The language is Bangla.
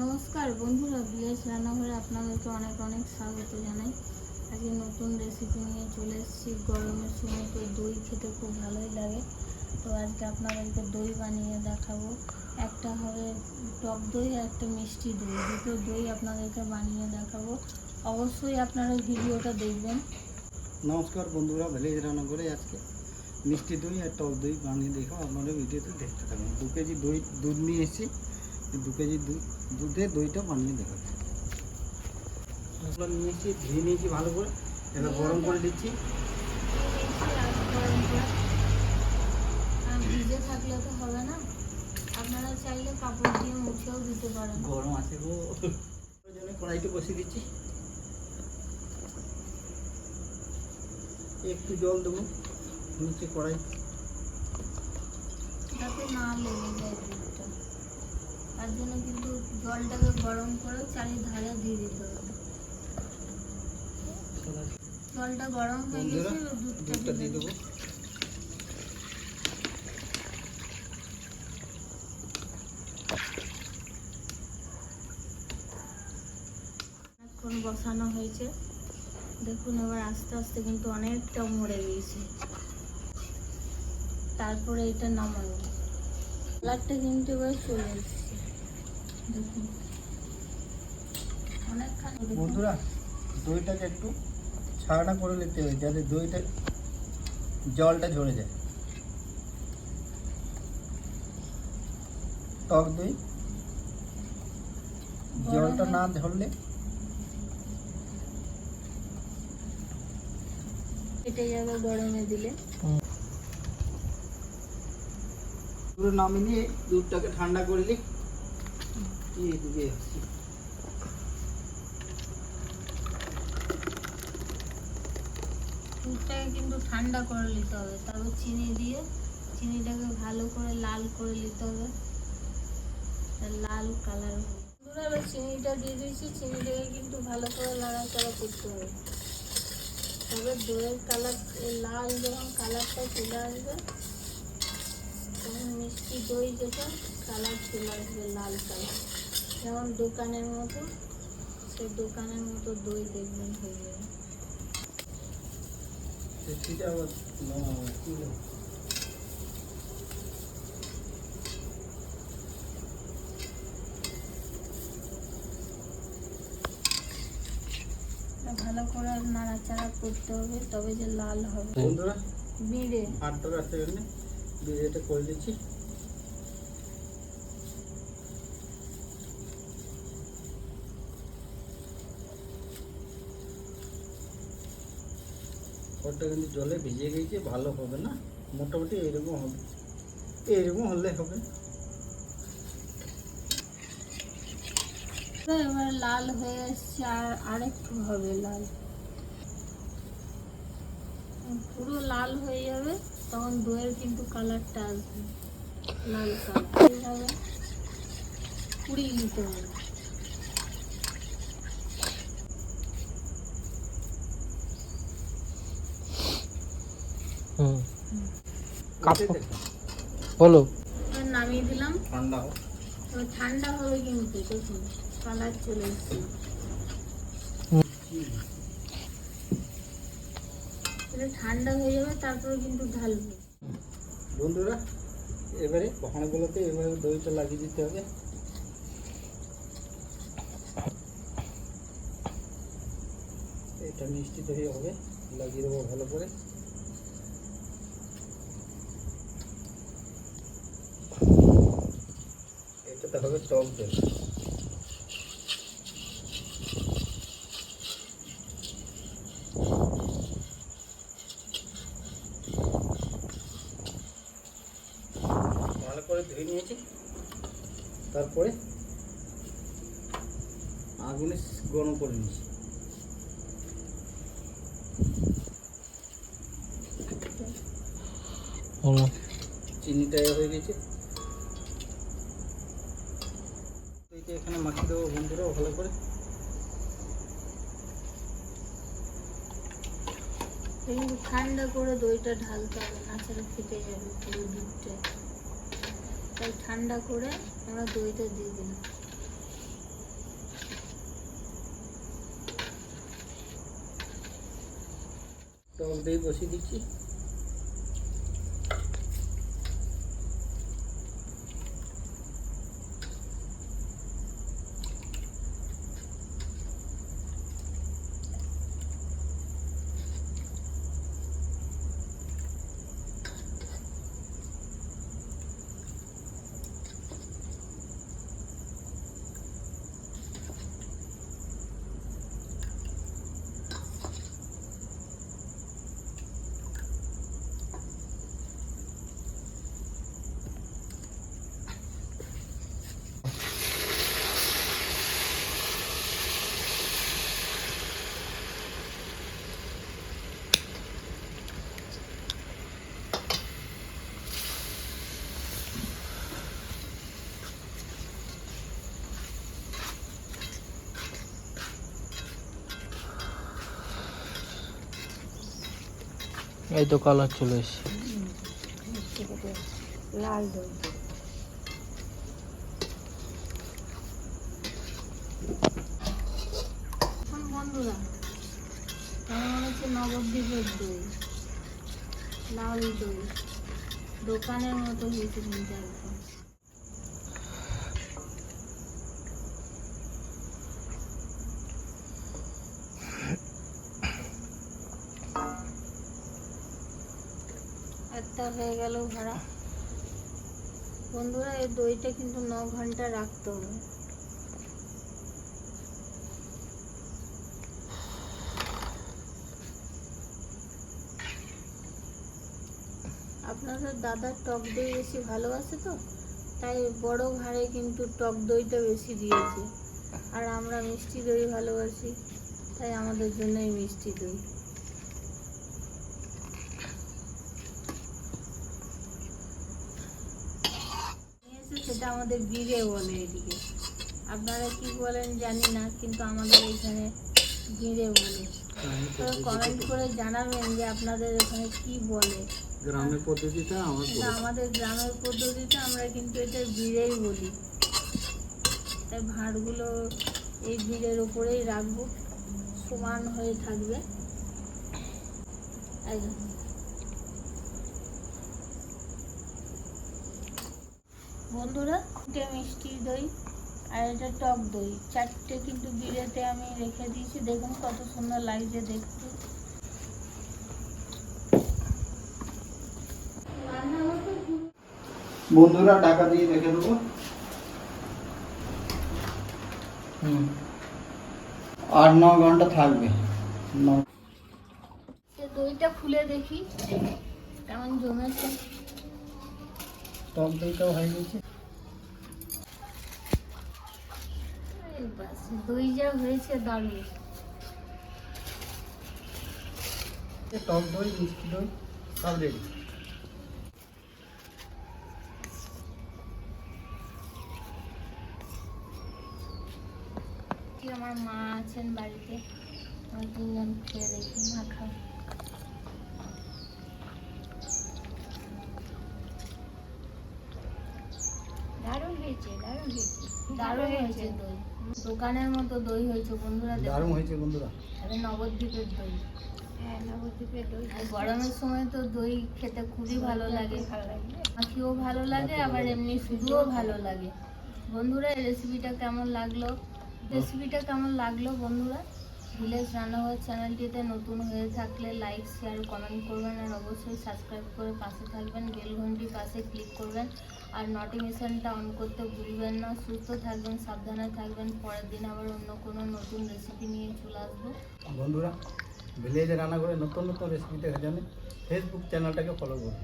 নমস্কার বন্ধুরা ভিলেজ রান্নাঘরে আপনাদেরকে অনেক অনেক স্বাগত জানাই। আজকে নতুন রেসিপি নিয়ে চলে এসেছি। গরমের সময় তো দই খেতে খুব ভালোই লাগে। তো আজকে আপনাদেরকে দই বানিয়ে দেখাবো। একটা হবে টক দই আর একটা মিষ্টি দই। দুটো দই আপনাদেরকে বানিয়ে দেখাবো। অবশ্যই আপনারা ভিডিওটা দেখবেন। নমস্কার বন্ধুরা ভিলেজ রান্নাঘরে আজকে মিষ্টি দই আর টক দই বানিয়ে দেখো আপনারা ভিডিওতে দেখতে থাকুন। দু কেজি দই দুধ নিয়ে এসেছি। দু কেজি দুধ দুধে দইটা বানিয়ে দেখাচ্ছি নিয়ে এসেছি ধুয়ে নিয়েছি ভালো করে। এবার গরম করে দিচ্ছি। ভিজে থাকলে তো হবে না। আপনারা চাইলে কাপড় দিয়ে মুছেও দিতে পারেন। গরম আছে গো। ওই জন্য কড়াইতে বসিয়ে দিচ্ছি। একটু জল দেবো। নিচে কড়াই যাতে না লেগে যায় দুধটা। তার জন্য কিন্তু জলটাকে গরম করে চারিধারে দিয়ে দিতে হবে। জলটা গরম হয়ে গেছে দুধটা দিয়ে দেবো। এখন বসানো হয়েছে। দেখুন এবার আস্তে আস্তে কিন্তু অনেকটা মরে গিয়েছে। তারপরে এটা নামানো কালারটা কিন্তু এবার চলে এসেছে। দেখুন। অনেকখানি বন্ধুরা দইটাকে একটু ছাড়া করে নিতে হবে যাতে দইটা জলটা ঝরে যায়। টক দই। জলটা না ঝরলে কেটে যাবে গরমে দিলে। পুরো নামিয়ে নিয়ে দুধটাকে ঠান্ডা করে দিই দুধটাকে কিন্তু ঠান্ডা করে নিতে হবে। তারপর চিনি দিয়ে, চিনিটাকে ভালো করে লাল করে নিতে হবে। লাল কালার চিনিটা দিয়ে দিয়েছি। চিনিটাকে কিন্তু ভালো করে নাড়াচাড়া করতে হবে। তবে দইয়ের কালার লাল যখন কালারটা চলে আসবে। মিষ্টি দই যেটা কালার চলে আসবে লাল কালার। যেমন দোকানের মতো সেই দোকানের মতো দই দেখবেন হয়ে যাবে। ভালো করে নাড়াচাড়া করতে হবে তবে যে লাল হবে। বন্ধুরা বিড়ে। জন্য বিরিয়ানিটা করে দিচ্ছি। ওটা কিন্তু জলে ভিজে গেছে, ভালো হবে না? মোটামুটি এইরকম হবে। এইরকম হলে হবে। এবার লাল হয়ে এসছে আর আরেকটু হবে লাল। পুরো লাল হয়ে যাবে। তখন দইয়ের কিন্তু কালারটা আসবে। লাল কালার। এইভাবে পুড়িয়ে নিতে হবে। বলো। নামিয়ে দিলাম। ঠান্ডা ঠান্ডা হবে কিন্তু দেখুন কালার চলে এসছে। এটা ঠান্ডা হয়ে যাবে তারপরে কিন্তু ঢালবো। বন্ধুরা, এবারে ভাঁড়গুলোতে এবারে দইটা লাগিয়ে দিতে হবে। এটা মিষ্টি দই হবে লাগিয়ে দেবো ভালো করে। এটাতে হবে টক দই। করে ধুয়ে নিয়েছি। তারপরে আগুনে গরম করে নিয়েছি। চিনিটা হয়ে গেছে। এখানে মাখিয়ে দেবো বন্ধুরা ভালো করে। ঠান্ডা করে দইটা ঢালতে হবে না ছাড়া ফেটে যাবে পুরো দুধটা। তাই ঠান্ডা করে আমরা দইটা দিয়ে দিন টক দই বসিয়ে দিচ্ছি। এই তো কালার চলে এসছে। লাল দই। বন্ধুরা, আমার হচ্ছে নবদ্বীপের দই। লাল দই। দোকানের মতো হয়েছে একটা হয়ে গেল ভাড়া। বন্ধুরা, এই দইটা কিন্তু ন ঘণ্টা রাখতে হবে। আপনাদের দাদার টক দই বেশি ভালোবাসে তো, তাই বড় ভাড়ে কিন্তু টক দইটা বেশি দিয়েছে। আর আমরা মিষ্টি দই ভালোবাসি, তাই আমাদের জন্যই মিষ্টি দই। সেটা আমাদের বিড়ে বলে এদিকে। আপনারা কি বলেন জানি না কিন্তু আমাদের এখানে বিড়ে বলে। তো কমেন্ট করে জানাবেন যে আপনাদের এখানে কি বলে। গ্রামের পদ্ধতিটা আমাদের গ্রামের পদ্ধতিতে আমরা কিন্তু এটা বিড়েই বলি। তাই ভাঁড়গুলো এই বিড়ের উপরেই রাখব। সমান হয়ে থাকবে। এই বন্ধুরা এটা মিষ্টি দই আর এটা টক দই। চারটে কিন্তু বিড়েতে আমি রেখে দিয়েছি। দেখুন কত সুন্দর লাগছে দেখতে। বন্ধুরা টাকা দিয়ে রেখে দেবো। আট ন ঘণ্টা থাকবে। দইটা খুলে দেখি। কেমন জমেছে? টক দইটাও হয়ে গেছে। দই যা হয়েছে দারুণ টক দই মিষ্টি দই সব রেডি আমার মা আছেন বাড়িতে? আমার তিনজন খেয়ে দেখি মা খাও। দারুণ হয়েছে দারুণ হয়েছে দই। দোকানের মতো দই হয়েছে বন্ধুরা। দারুণ হয়েছে বন্ধুরা। এটা নবদ্বীপের দই। হ্যাঁ নবদ্বীপের দই গরমের সময় তো দই খেতে খুবই ভালো লাগে। ভালো লাগে। মাখিও ভালো লাগে আবার এমনি শুধুও ভালো লাগে। বন্ধুরা এই রেসিপিটা কেমন লাগল? রেসিপিটা কেমন লাগল বন্ধুরা? ভিলেজ রান্নাঘর চ্যানেলটিতে নতুন হয়ে থাকলে লাইক, শেয়ার, কমেন্ট করবেন আর অবশ্যই সাবস্ক্রাইব করে পাশে থাকবেন, বেল ঘন্টি পাশে ক্লিক করবেন আর নোটিফিকেশনটা অন করতে ভুলবেন না। সুস্থ থাকবেন, সাবধানে থাকবেন। পরের দিন আবার অন্য কোনো নতুন রেসিপি নিয়ে চলে আসব। বন্ধুরা, ভিলেজে রান্না করে নতুন নতুন রেসিপি দেখার জন্য ফেসবুক চ্যানেলটাকে ফলো করুন।